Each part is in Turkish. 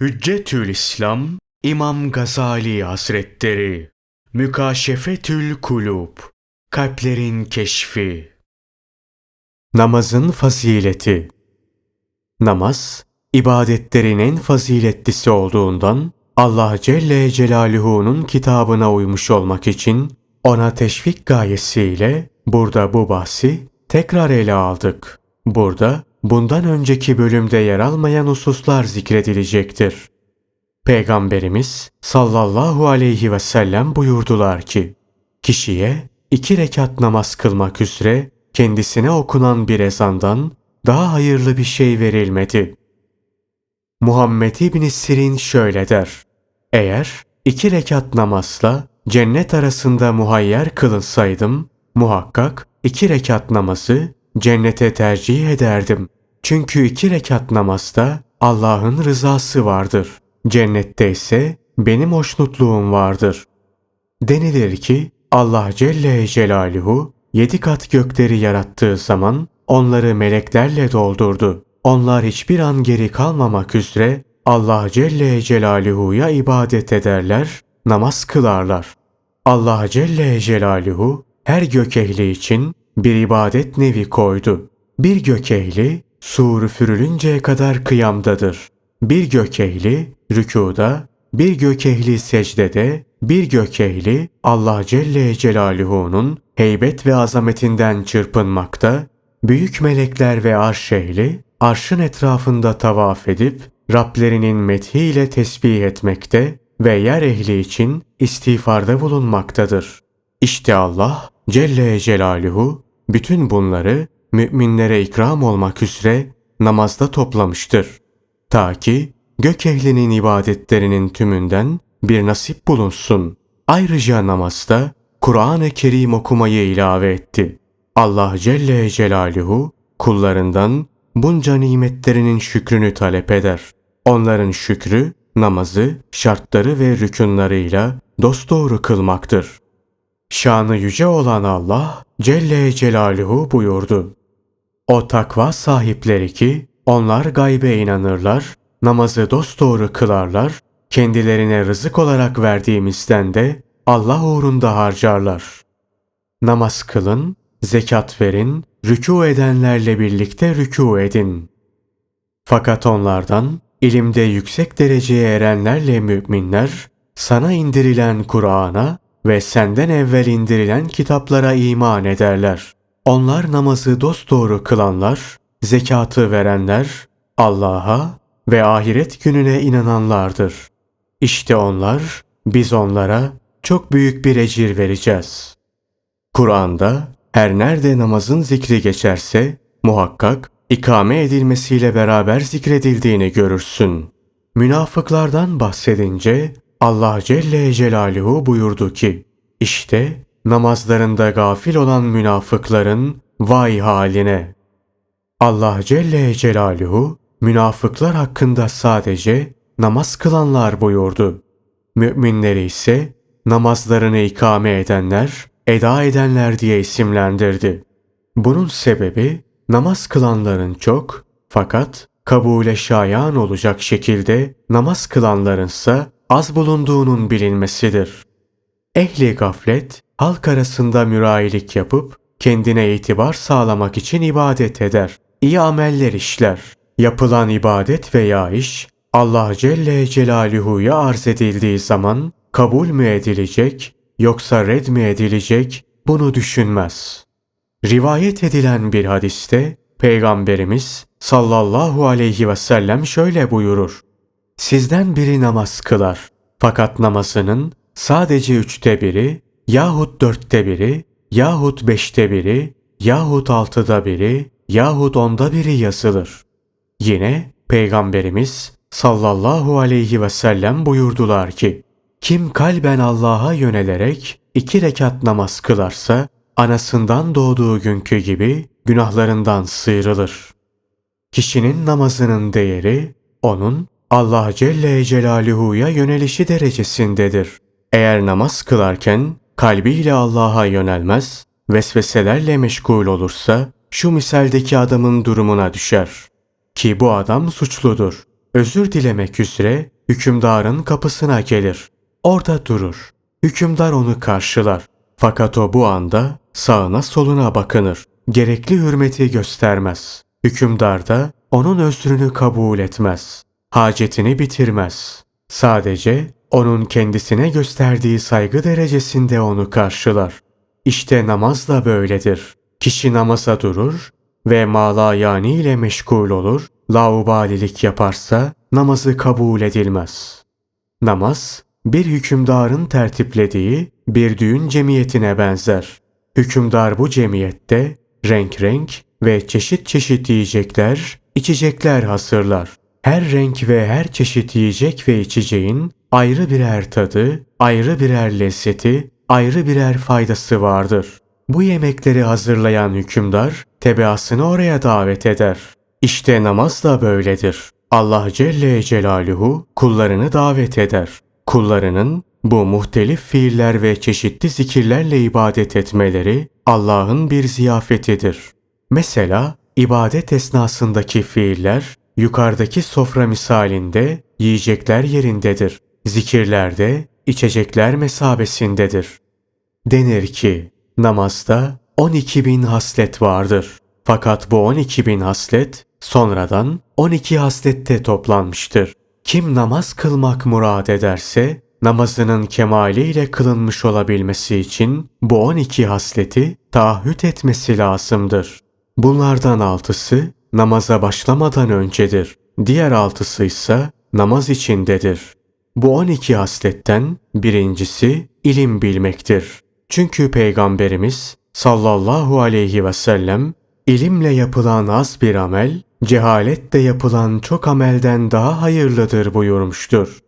Hüccetül İslam İmam Gazali Hazretleri. Mükaşefetül Kulub Kalplerin Keşfi. Namazın Fazileti. Namaz, ibadetlerin en faziletlisi olduğundan Allah Celle Celaluhu'nun kitabına uymuş olmak için ona teşvik gayesiyle burada bu bahsi tekrar ele aldık. Burada bundan önceki bölümde yer almayan hususlar zikredilecektir. Peygamberimiz sallallahu aleyhi ve sellem buyurdular ki, kişiye iki rekat namaz kılmak üzere kendisine okunan bir ezandan daha hayırlı bir şey verilmedi. Muhammed İbn Sirin şöyle der. Eğer iki rekat namazla cennet arasında muhayyer kılınsaydım, muhakkak iki rekat namazı cennete tercih ederdim. Çünkü iki rekat namazda Allah'ın rızası vardır. Cennette ise benim hoşnutluğum vardır. Denilir ki Allah Celle Celaluhu yedi kat gökleri yarattığı zaman onları meleklerle doldurdu. Onlar hiçbir an geri kalmamak üzere Allah Celle Celaluhu'ya ibadet ederler, namaz kılarlar. Allah Celle Celaluhu her gök ehli için bir ibadet nevi koydu. Bir gök ehli sur üfürülünceye kadar kıyamdadır. Bir gök ehli rükuda, bir gök ehli secdede, bir gök ehli Allah Celle Celaluhu'nun heybet ve azametinden çırpınmakta, büyük melekler ve arş ehli arşın etrafında tavaf edip Rablerinin methiyle tesbih etmekte ve yer ehli için istiğfarda bulunmaktadır. İşte Allah Celle Celaluhu bütün bunları müminlere ikram olmak üzere namazda toplamıştır. Ta ki gök ehlinin ibadetlerinin tümünden bir nasip bulunsun. Ayrıca namazda Kur'an-ı Kerim okumayı ilave etti. Allah Celle Celaluhu kullarından bunca nimetlerinin şükrünü talep eder. Onların şükrü namazı, şartları ve rükunlarıyla dosdoğru kılmaktır. Şanı yüce olan Allah Celle Celaluhu buyurdu. O takva sahipleri ki onlar gaybe inanırlar, namazı dosdoğru kılarlar, kendilerine rızık olarak verdiğimizden de Allah uğrunda harcarlar. Namaz kılın, zekat verin, rükû edenlerle birlikte rükû edin. Fakat onlardan ilimde yüksek dereceye erenlerle müminler sana indirilen Kur'an'a ve senden evvel indirilen kitaplara iman ederler. Onlar namazı dosdoğru kılanlar, zekatı verenler, Allah'a ve ahiret gününe inananlardır. İşte onlar, biz onlara çok büyük bir ecir vereceğiz. Kur'an'da her nerede namazın zikri geçerse muhakkak ikame edilmesiyle beraber zikredildiğini görürsün. Münafıklardan bahsedince Allah Celle Celaluhu buyurdu ki, işte namazlarında gafil olan münafıkların vay haline. Allah Celle Celaluhu münafıklar hakkında sadece namaz kılanlar buyurdu. Müminleri ise namazlarını ikame edenler, eda edenler diye isimlendirdi. Bunun sebebi namaz kılanların çok fakat kabule şayan olacak şekilde namaz kılanlarınsa az bulunduğunun bilinmesidir. Ehli gaflet halk arasında mürayilik yapıp kendine itibar sağlamak için ibadet eder. İyi ameller işler. Yapılan ibadet veya iş Allah Celle Celaluhu'ya arz edildiği zaman kabul mü edilecek yoksa red mi edilecek bunu düşünmez. Rivayet edilen bir hadiste Peygamberimiz sallallahu aleyhi ve sellem şöyle buyurur. Sizden biri namaz kılar. Fakat namazının sadece üçte biri yahut dörtte biri yahut beşte biri yahut altıda biri yahut onda biri yazılır. Yine Peygamberimiz sallallahu aleyhi ve sellem buyurdular ki, kim kalben Allah'a yönelerek iki rekat namaz kılarsa, anasından doğduğu günkü gibi günahlarından sıyrılır. Kişinin namazının değeri, onun Allah Celle Celaluhu'ya yönelişi derecesindedir. Eğer namaz kılarken kalbiyle Allah'a yönelmez, vesveselerle meşgul olursa şu misaldeki adamın durumuna düşer. Ki bu adam suçludur. Özür dilemek üzere hükümdarın kapısına gelir. Orada durur. Hükümdar onu karşılar. Fakat o bu anda sağına soluna bakınır. Gerekli hürmeti göstermez. Hükümdar da onun özrünü kabul etmez. Hacetini bitirmez. Sadece onun kendisine gösterdiği saygı derecesinde onu karşılar. İşte namaz da böyledir. Kişi namaza durur ve mala yani ile meşgul olur, laubalilik yaparsa namazı kabul edilmez. Namaz, bir hükümdarın tertiplediği bir düğün cemiyetine benzer. Hükümdar bu cemiyette renk renk ve çeşit çeşit yiyecekler, içecekler hazırlar. Her renk ve her çeşit yiyecek ve içeceğin ayrı birer tadı, ayrı birer lezzeti, ayrı birer faydası vardır. Bu yemekleri hazırlayan hükümdar tebaasını oraya davet eder. İşte namaz da böyledir. Allah Celle Celaluhu kullarını davet eder. Kullarının bu muhtelif fiiller ve çeşitli zikirlerle ibadet etmeleri Allah'ın bir ziyafetidir. Mesela ibadet esnasındaki fiiller yukarıdaki sofra misalinde yiyecekler yerindedir. Zikirlerde içecekler mesabesindedir. Denir ki namazda 12 bin haslet vardır. Fakat bu 12 bin haslet sonradan 12 haslette toplanmıştır. Kim namaz kılmak murad ederse namazının kemaliyle kılınmış olabilmesi için bu 12 hasleti taahhüt etmesi lazımdır. Bunlardan altısı namaza başlamadan öncedir. Diğer altısı ise namaz içindedir. Bu 12 hasletten birincisi ilim bilmektir. Çünkü Peygamberimiz sallallahu aleyhi ve sellem ilimle yapılan az bir amel, cehaletle yapılan çok amelden daha hayırlıdır buyurmuştur.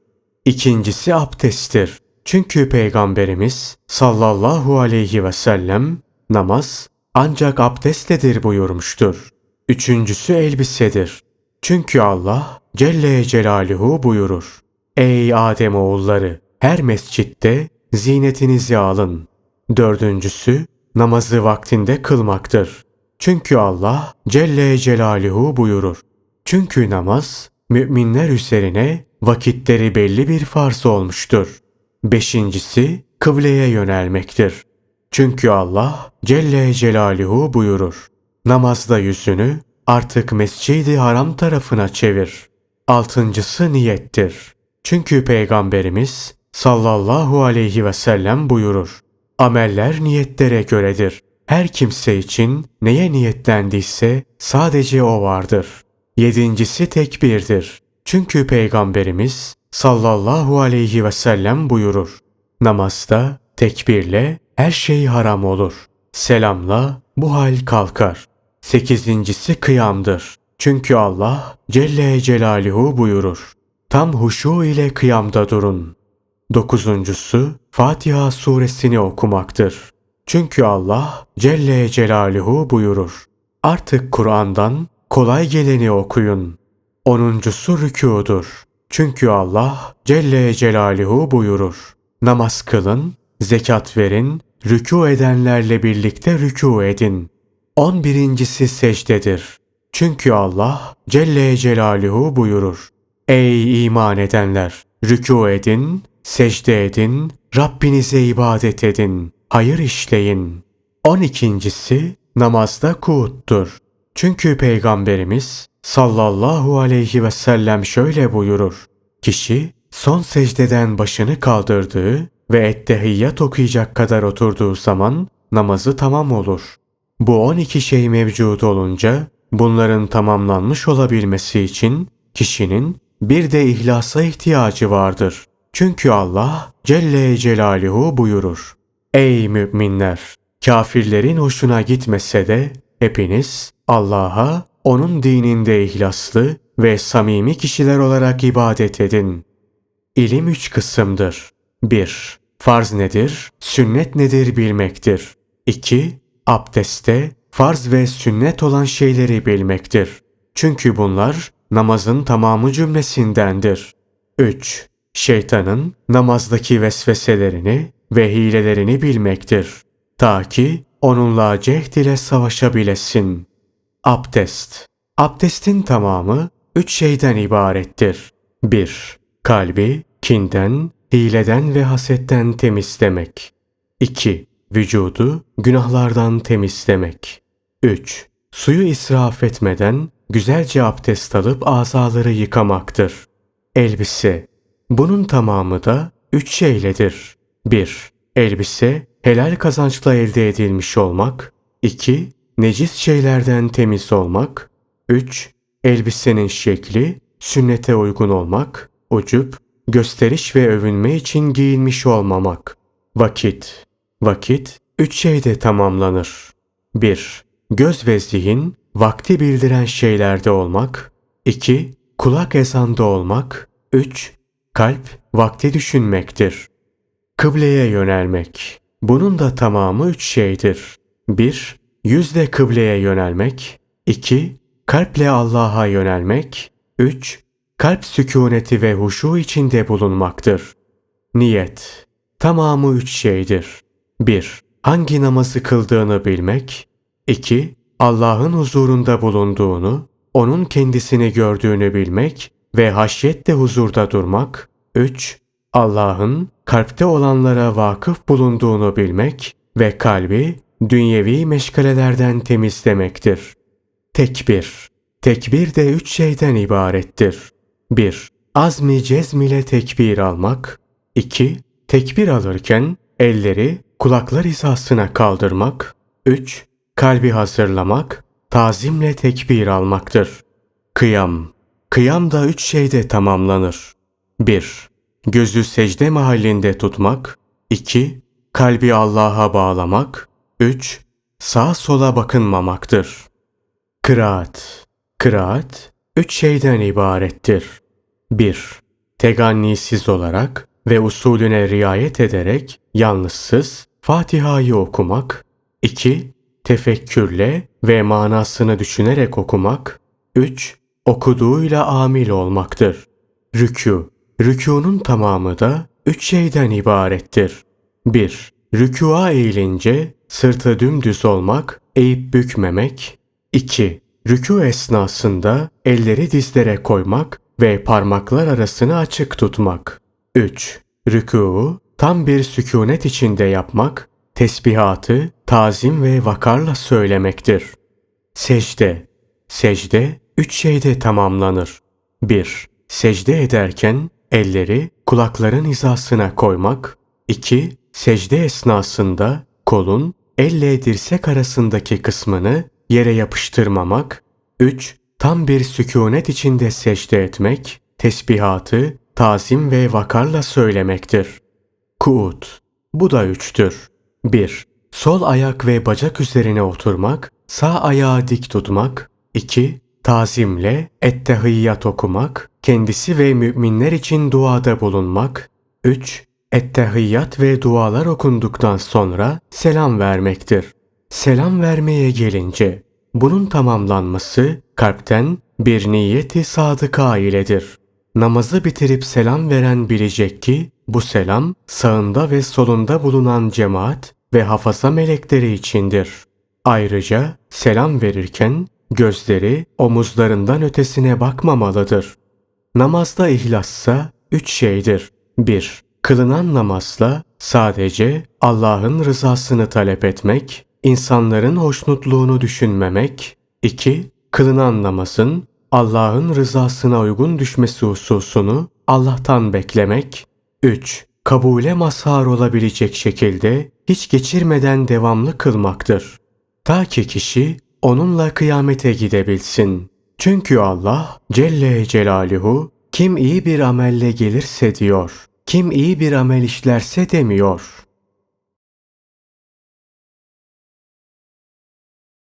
İkincisi abdesttir. Çünkü Peygamberimiz sallallahu aleyhi ve sellem namaz ancak abdestledir buyurmuştur. Üçüncüsü elbisedir. Çünkü Allah Celle Celaluhu buyurur. Ey Adem oğulları her mescitte zinetinizi alın. Dördüncüsü namazı vaktinde kılmaktır. Çünkü Allah Celle Celaluhu buyurur. Çünkü namaz müminler üzerine vakitleri belli bir farz olmuştur. Beşincisi kıbleye yönelmektir. Çünkü Allah Celle Celaluhu buyurur. Namazda yüzünü artık mescidi haram tarafına çevir. Altıncısı niyettir. Çünkü Peygamberimiz sallallahu aleyhi ve sellem buyurur. Ameller niyetlere göredir. Her kimse için neye niyetlendiyse sadece o vardır. Yedincisi tekbirdir. Çünkü Peygamberimiz sallallahu aleyhi ve sellem buyurur. Namazda tekbirle her şey haram olur. Selamla bu hal kalkar. Sekizincisi kıyamdır. Çünkü Allah Celle Celaluhu buyurur. Tam huşu ile kıyamda durun. Dokuzuncusu Fatiha suresini okumaktır. Çünkü Allah Celle Celaluhu buyurur. Artık Kur'an'dan kolay geleni okuyun. Onuncusu rükûdur. Çünkü Allah Celle Celaluhu buyurur. Namaz kılın, zekat verin, rükû edenlerle birlikte rükû edin. On birincisi secdedir. Çünkü Allah Celle Celaluhu buyurur. Ey iman edenler! Rükû edin, secde edin, Rabbinize ibadet edin, hayır işleyin. On ikincisi namazda kuuttur. Çünkü Peygamberimiz sallallahu aleyhi ve sellem şöyle buyurur. Kişi son secdeden başını kaldırdığı ve ettehiyyat okuyacak kadar oturduğu zaman namazı tamam olur. Bu 12 şey mevcut olunca bunların tamamlanmış olabilmesi için kişinin bir de ihlasa ihtiyacı vardır. Çünkü Allah Celle Celaluhu buyurur. Ey müminler! Kafirlerin hoşuna gitmese de hepiniz Allah'a onun dininde ihlaslı ve samimi kişiler olarak ibadet edin. İlim üç kısımdır. 1. Farz nedir, sünnet nedir bilmektir. 2. Abdeste farz ve sünnet olan şeyleri bilmektir. Çünkü bunlar namazın tamamı cümlesindendir. 3. Şeytanın namazdaki vesveselerini ve hilelerini bilmektir. Ta ki onunla cehd ile savaşabilesin. Abdest Abdestin tamamı üç şeyden ibarettir. 1. Kalbi kinden, hileden ve hasetten temizlemek. 2. Vücudu günahlardan temizlemek. 3. Suyu israf etmeden güzelce abdest alıp azaları yıkamaktır. Elbise. Bunun tamamı da üç şeyledir. 1. Elbise helal kazançla elde edilmiş olmak. 2. Necis şeylerden temiz olmak. 3. Elbisenin şekli sünnete uygun olmak. Ucup, gösteriş ve övünme için giyinmiş olmamak. Vakit. Vakit üç şeyde tamamlanır. 1. Göz ve zihin vakti bildiren şeylerde olmak. 2. Kulak ezanda olmak. 3. Kalp vakti düşünmektir. Kıbleye yönelmek. Bunun da tamamı üç şeydir. 1. Yüzle kıbleye yönelmek. 2. Kalple Allah'a yönelmek. 3. Kalp sükuneti ve huşu içinde bulunmaktır. Niyet. Tamamı üç şeydir. 1. Hangi namazı kıldığını bilmek. 2. Allah'ın huzurunda bulunduğunu, onun kendisini gördüğünü bilmek ve haşyetle huzurda durmak. 3. Allah'ın kalpte olanlara vakıf bulunduğunu bilmek ve kalbi dünyevi meşgalelerden temizlemektir. Tekbir. Tekbir de üç şeyden ibarettir. 1. Azmi cezm ile tekbir almak. 2. Tekbir alırken elleri kulaklar hizasına kaldırmak. 3. Kalbi hazırlamak, tazimle tekbir almaktır. Kıyam. Kıyam da üç şeyde tamamlanır. 1. Gözü secde mahallinde tutmak. 2. Kalbi Allah'a bağlamak. 3. Sağa sola bakınmamaktır. Kıraat. Kıraat, üç şeyden ibarettir. 1. Tegannisiz olarak ve usulüne riayet ederek yalnızsız Fatiha'yı okumak. 2. Tefekkürle ve manasını düşünerek okumak. 3. Okuduğuyla amil olmaktır. Rükû. Rükûnun tamamı da üç şeyden ibarettir. 1. Rükûa eğilince sırtı dümdüz olmak, eğip bükmemek. 2. Rükû esnasında elleri dizlere koymak ve parmaklar arasını açık tutmak. 3. Rükûu tam bir sükunet içinde yapmak, tesbihatı tazim ve vakarla söylemektir. Secde. Secde üç şeyde tamamlanır. 1. Secde ederken elleri kulakların hizasına koymak. 2. Secde esnasında kolun elle dirsek arasındaki kısmını yere yapıştırmamak. 3. Tam bir sükunet içinde secde etmek, tesbihatı tazim ve vakarla söylemektir. Kuut. Bu da üçtür. 1. Sol ayak ve bacak üzerine oturmak, sağ ayağı dik tutmak. 2. Tazimle ettehiyyat okumak, kendisi ve müminler için duada bulunmak. 3. Ettehiyyat ve dualar okunduktan sonra selam vermektir. Selam vermeye gelince bunun tamamlanması kalpten bir niyeti sadıka iledir. Namazı bitirip selam veren bilecek ki bu selam sağında ve solunda bulunan cemaat ve hafaza melekleri içindir. Ayrıca selam verirken gözleri omuzlarından ötesine bakmamalıdır. Namazda ihlassa üç şeydir. 1. Kılınan namazla sadece Allah'ın rızasını talep etmek, insanların hoşnutluğunu düşünmemek. 2. Kılınan namazın Allah'ın rızasına uygun düşmesi hususunu Allah'tan beklemek. 3. Kabule mazhar olabilecek şekilde hiç geçirmeden devamlı kılmaktır. Ta ki kişi onunla kıyamete gidebilsin. Çünkü Allah Celle Celaluhu kim iyi bir amelle gelirse diyor, kim iyi bir amel işlerse demiyor.